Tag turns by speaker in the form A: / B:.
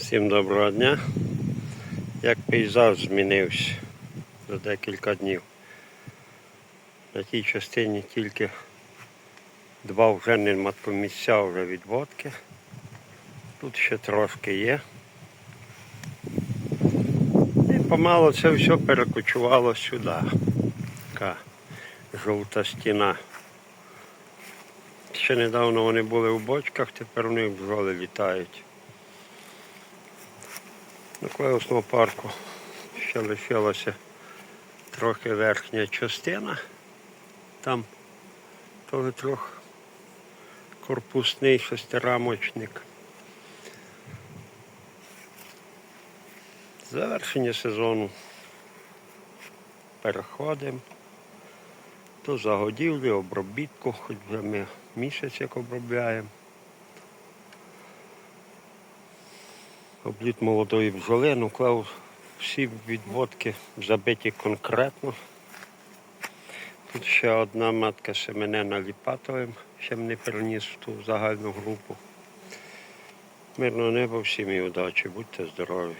A: Всім доброго дня. Як пейзаж змінився за декілька днів. На тій частині тільки два вже нема місця вже відводки. Тут ще трошки є. І помало це все перекочувало сюди. Така жовта стіна. Ще недавно вони були в бочках, тепер у них бджоли літають. На Клеусному парку ще лишилася трохи верхня частина. Там теж трохи корпусний шестирамочник. Завершення сезону. Переходимо до загодівлі, обробітку, хоч вже ми місяць як обробляємо. Обліт молодої бджоли, ну клав всі відводки забиті конкретно. Тут ще одна матка семенена ліпатовим, ще не переніс в ту загальну групу. Мирного неба всім і удачі, будьте здорові.